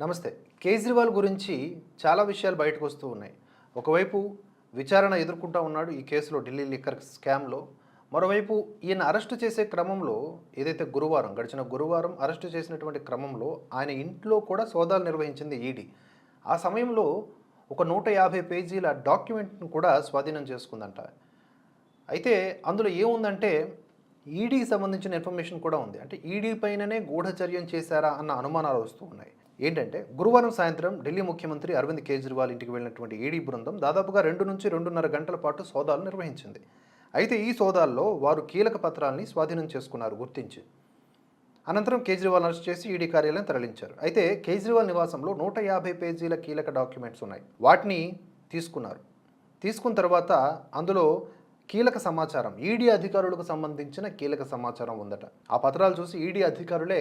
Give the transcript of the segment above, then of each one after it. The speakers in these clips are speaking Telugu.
నమస్తే. కేజ్రీవాల్ గురించి చాలా విషయాలు బయటకు వస్తూ ఉన్నాయి. ఒకవైపు విచారణ ఎదుర్కొంటా ఉన్నాడు ఈ కేసులో ఢిల్లీ లిక్కర్ స్కామ్లో. మరోవైపు ఈయన అరెస్టు చేసే క్రమంలో ఏదైతే గురువారం గడిచిన గురువారం అరెస్టు చేసినటువంటి క్రమంలో ఆయన ఇంట్లో కూడా సోదాలు నిర్వహించింది ఈడీ. ఆ సమయంలో ఒక నూట యాభై పేజీల డాక్యుమెంట్ను కూడా స్వాధీనం చేసుకుందంట. అయితే అందులో ఏముందంటే ఈడీకి సంబంధించిన ఇన్ఫర్మేషన్ కూడా ఉంది. అంటే ఈడీ పైననే గూఢచర్యం చేశారా అన్న అనుమానాలు వస్తూ ఉన్నాయి. ఏంటంటే గురువారం సాయంత్రం ఢిల్లీ ముఖ్యమంత్రి అరవింద్ కేజ్రీవాల్ ఇంటికి వెళ్ళినటువంటి ఈడీ బృందం దాదాపుగా రెండు నుంచి రెండున్నర గంటల పాటు సోదాలు నిర్వహించింది. అయితే ఈ సోదాల్లో వారు కీలక పత్రాల్ని స్వాధీనం చేసుకున్నారు గుర్తించి. అనంతరం కేజ్రీవాల్ అరెస్ట్ చేసి ఈడీ కార్యాలయం తరలించారు. అయితే కేజ్రీవాల్ నివాసంలో నూట యాభై పేజీల కీలక డాక్యుమెంట్స్ ఉన్నాయి. వాటిని తీసుకున్నారు. తీసుకున్న తర్వాత అందులో కీలక సమాచారం ఈడీ అధికారులకు సంబంధించిన కీలక సమాచారం ఉందట. ఆ పత్రాలు చూసి ఈడీ అధికారులే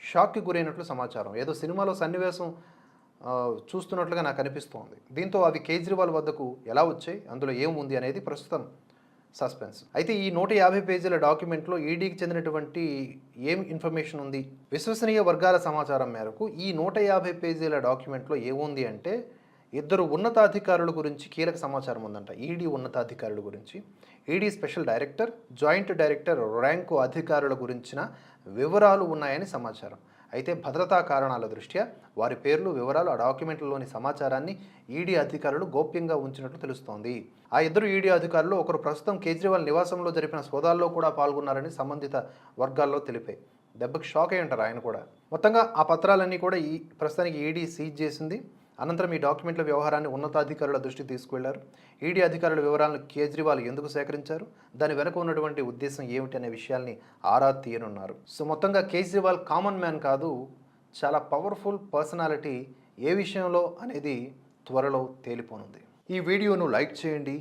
షాక్కి గురైనట్లు సమాచారం. ఏదో సినిమాలో సన్నివేశం చూస్తున్నట్లుగా నాకు అనిపిస్తోంది. దీంతో అవి కేజ్రీవాల్ వద్దకు ఎలా వచ్చాయి అందులో ఏముంది అనేది ప్రస్తుతం సస్పెన్స్. అయితే ఈ నూట యాభై పేజీల డాక్యుమెంట్లో ఈడీకి చెందినటువంటి ఏం ఇన్ఫర్మేషన్ ఉంది? విశ్వసనీయ వర్గాల సమాచారం మేరకు ఈ నూట యాభై పేజీల డాక్యుమెంట్లో ఏముంది అంటే ఇద్దరు ఉన్నతాధికారుల గురించి కీలక సమాచారం ఉందంట. ఈడీ ఉన్నతాధికారుల గురించి. ED special director joint director rank అధికారుల గురించిన వివరాలు ఉన్నాయని సమాచారం. అయితే భద్రతా కారణాల దృష్ట్యా వారి పేర్లు వివరాలు ఆ డాక్యుమెంట్లలోని సమాచారాన్ని ఈడీ అధికారులు గోప్యంగా ఉంచినట్లు తెలుస్తోంది. ఆ ఇద్దరు ఈడీ అధికారులు ఒకరు ప్రస్తుతం కేజ్రీవాల్ నివాసంలో జరిపిన సోదాల్లో కూడా పాల్గొన్నారని సంబంధిత వర్గాల్లో తెలిపాయి. దెబ్బకి షాక్ అయి ఉంటారు ఆయన కూడా. మొత్తంగా ఆ పత్రాలన్నీ కూడా ఈ ప్రస్తుతానికి ఈడీ సీజ్ చేసింది. అనంతరం ఈ డాక్యుమెంట్ల వ్యవహారాన్ని ఉన్నతాధికారుల దృష్టికి తీసుకువెళ్ళారు. ఈడీ అధికారుల వివరాలను కేజ్రీవాల్ ఎందుకు సేకరించారు? దాని వెనుక ఉన్నటువంటి ఉద్దేశం ఏమిటి అనే విషయాల్ని ఆరా తీయనున్నారు. సో మొత్తంగా కేజ్రీవాల్ కామన్ మ్యాన్ కాదు చాలా పవర్ఫుల్ పర్సనాలిటీ ఏ విషయంలో అనేది త్వరలో తేలిపోనుంది. ఈ వీడియోను లైక్ చేయండి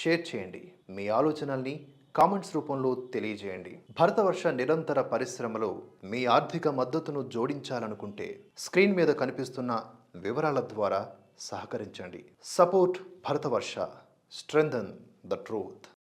షేర్ చేయండి. మీ ఆలోచనల్ని కామెంట్స్ రూపంలో తెలియజేయండి. భరతవర్ష నిరంతర పరిశ్రమలో మీ ఆర్థిక మద్దతును జోడించాలనుకుంటే స్క్రీన్ మీద కనిపిస్తున్న వివరాల ద్వారా సహకరించండి. Support Bharatavarsha. Strengthen the truth.